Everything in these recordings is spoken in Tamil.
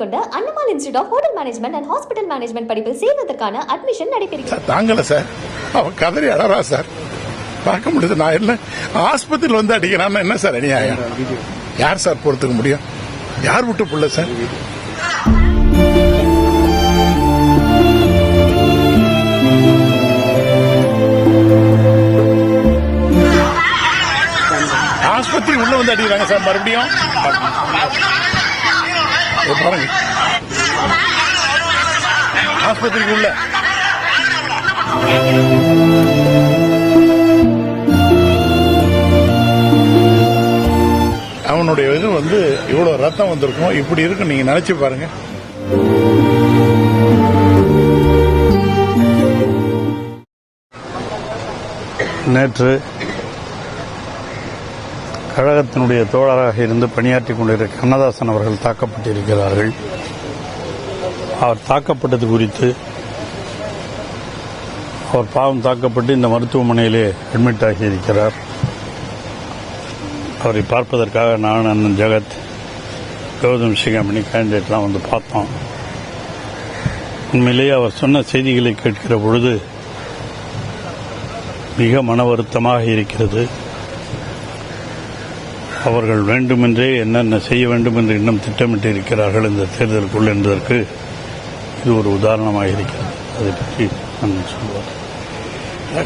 கொண்ட Annamal institute of hotel management and hospital management படிப்பில் சேர்வதற்கான அட்மிஷன் நடைபெறுகிறது. தாங்கல சார். அவன் கதறி அழறா சார். பார்க்க முடியுது நான் என்ன ஆஸ்பத்திரியில் வந்து அடிக்கிறான் என்ன சார் அநியாயம்? யார் சார் பொறுத்துக்க முடியும்? யார் விட்டு புள்ள சார்? ஆஸ்பத்திரி உள்ள வந்து அடிக்கிறாங்க சார் மறுபடியும்? பாருங்க. ஆஸ்பத்திரிக்கு உள்ள. அவனுடைய இது வந்து இவ்வளவு ரத்தம் வந்திருக்கும். இப்படி இருக்கும் நீங்க நினைச்சு பாருங்க. நேற்று கழகத்தினுடைய தோழராக இருந்து பணியாற்றிக் கொண்டிருக்க கண்ணதாசன் அவர்கள் தாக்கப்பட்டிருக்கிறார்கள். அவர் தாக்கப்பட்டது குறித்து அவர் பாவம் தாக்கப்பட்டு இந்த மருத்துவமனையிலே அட்மிட் ஆகியிருக்கிறார். அவரை பார்ப்பதற்காக நான் அண்ணன் ஜெகத் கௌதம் சிகாமணி கேண்டிடேட்லாம் வந்து பார்த்தோம். உண்மையிலேயே அவர் சொன்ன செய்திகளை கேட்கிற பொழுது மிக மன வருத்தமாக இருக்கிறது. அவர்கள் வேண்டுமென்றே என்னென்ன செய்ய வேண்டும் என்று இன்னும் திட்டமிட்டு இருக்கிறார்கள் இந்த தேர்தலுக்குள் என்பதற்கு இது ஒரு உதாரணமாக இருக்கிறது. அதை பற்றி நான் சொல்லுவார்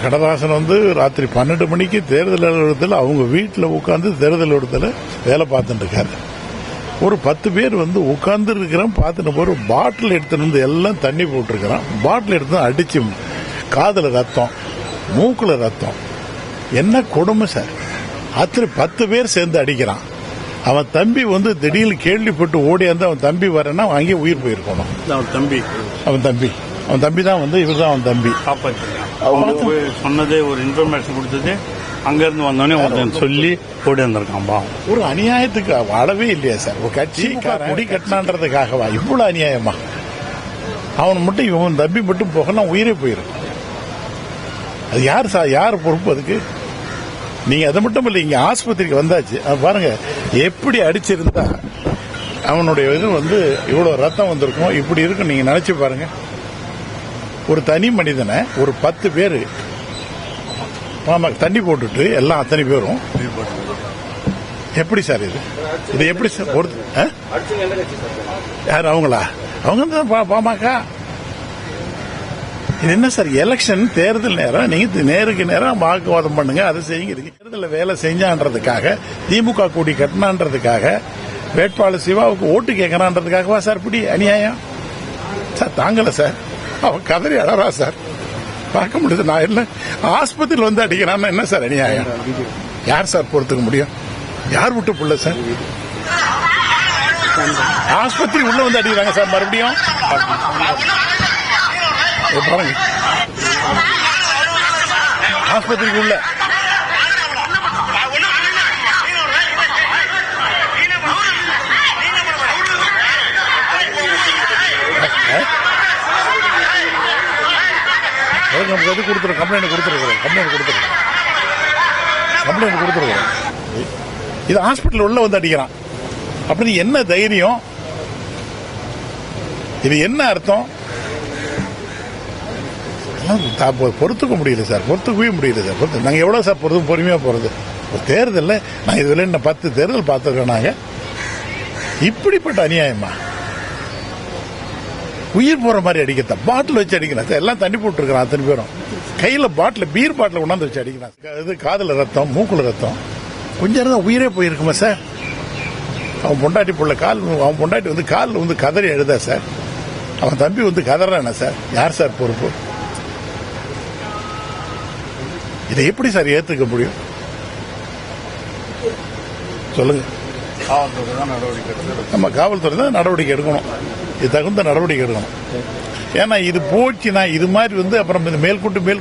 கடதாசன் வந்து ராத்திரி பன்னெண்டு மணிக்கு தேர்தல் அலுவலகத்தில் அவங்க வீட்டில் உட்காந்து தேர்தல் அலுவலகத்தில் வேலை பார்த்துட்டு இருக்காரு. ஒரு பத்து பேர் வந்து உட்கார்ந்து இருக்கிறோம் பார்த்துட்டு போற பாட்டில் எடுத்துட்டு வந்து எல்லாம் தண்ணி போட்டிருக்கிறான். பாட்டில் எடுத்து அடிச்சு காதுல ரத்தம் மூக்கில் ரத்தம். என்ன கொடுமை சார்? அத்தனை பத்து பேர் சேர்ந்து அடிக்கிறான். அவன் தம்பி வந்து திடீர்னு கேள்விப்பட்டு ஓடியாந்து அவன் தம்பி வரேன்னா அவன் அங்கேயே உயிர் போயிருக்கணும். அவர் தம்பி. அவன் தம்பி. அவன் தம்பி தான் வந்து இவர் தான் அவன் தம்பி. அவங்க சொன்னதே ஒரு இன்ஃபர்மேஷன் கொடுத்தது. அங்கிருந்து வந்தோடனே சொல்லி ஓடி வந்திருக்கான் பாவம். ஒரு அநியாயத்துக்கு வாழவே இல்லையா சார். ஒரு கட்சி முடி கட்டினான்றதுக்காகவா? இவ்வளவு அநியாயமா? அவன் மட்டும் இவன் தம்பி மட்டும் போகலாம் உயிரே போயிரும். அது யார் சார்? யார் பொறுப்பு அதுக்கு? நீங்க அது மட்டும் இல்ல இங்க ஆஸ்பத்திரிக்கு வந்தாச்சு. பாருங்க எப்படி அடிச்சிருந்தா அவனுடைய இது வந்து இவ்வளவு ரத்தம் வந்திருக்கும் இப்படி இருக்கும் நீங்க நினைச்சு பாருங்க. ஒரு தனி மனிதனை ஒரு பத்து பேரு ஆமா தண்ணி போட்டுட்டு எல்லாம் அத்தனை பேரும். எப்படி சார் இது? இது எப்படி சார்? ஒரு ஆ? யார் அவங்களா? அவங்க தான் பா- இது என்ன சார் எலெக்ஷன் தேர்தல் நேரம்? நீங்க நேருக்கு நேரம் வாக்குவாதம் பண்ணுங்க அதை செய்யுங்க. இதுக்கு தேர்தலில் வேலை செஞ்சான்றதுக்காக திமுக கூடி கட்டினான்றதுக்காக வேட்பாளர் சிவாவுக்கு ஓட்டு கேட்கறான்றதுக்காகவா சார்? இப்படி அநியாயம்? சார் தாங்கல சார். அவன் கதறி அழறா சார். பார்க்க முடியுது நான் என்ன ஆஸ்பத்திரியில் வந்து அடிக்கிறான்னா என்ன சார் அநியாயம்? யார் சார் பொறுத்துக்க முடியும்? யார் விட்டு புள்ள சார்? ஆஸ்பத்திரி உள்ள வந்து அடிக்கிறாங்க சார் மறுபடியும்? பாருங்க ஆஸ்பத்திரிக்கு உள்ள. நமக்கு எது கொடுத்துரு? கம்ப்ளைண்ட் கொடுத்துருக்குறோம். கம்ப்ளைண்ட் கொடுத்துருக்கோம் கம்ப்ளைண்ட் கொடுத்துருக்குறோம். இது ஹாஸ்பிட்டல் உள்ள வந்து அடிக்கிறான். அப்படி என்ன தைரியம்? இது என்ன அர்த்தம்? அதெல்லாம் பொறுத்துக்க முடியல சார். பொறுத்துக்கவே முடியல சார். பொறுத்து நாங்கள் எவ்வளோ சார் பொறுத்து பொறுமையாக போகிறது ஒரு தேர்தலில் நான் இதுவரை இன்னும் பத்து தேர்தல் பார்த்துருக்கோம் நாங்கள் இப்படிப்பட்ட அநியாயமா? உயிர் போற மாதிரி அடிக்கிறத பாட்டில் வச்சு அடிக்கிறான் சார். எல்லாம் தண்ணி போட்டுருக்கிறான் அத்தனை பேரும். கையில் பாட்டில் பீர் பாட்டில் கொண்டாந்து வச்சு அடிக்கிறான் இது காதில் ரத்தம் மூக்கில் ரத்தம். கொஞ்ச நேரம் உயிரே போயிருக்குமா சார்? அவன் பொண்டாட்டி பிள்ளை கால் அவன் பொண்டாட்டி வந்து காலில் வந்து கதறி எழுதா சார்? அவன் தம்பி வந்து கதறானா சார்? யார் சார் பொறுப்பு? இதை எப்படி சார் ஏத்துக்க முடியும்? சொல்லுங்க. நம்ம காவல்துறை தான் நடவடிக்கை எடுக்கணும். இது தகுந்த நடவடிக்கை எடுக்கணும். ஏன்னா இது போச்சுன்னா இது மாதிரி வந்து அப்புறம் இது மேல்கூட்டு மேல்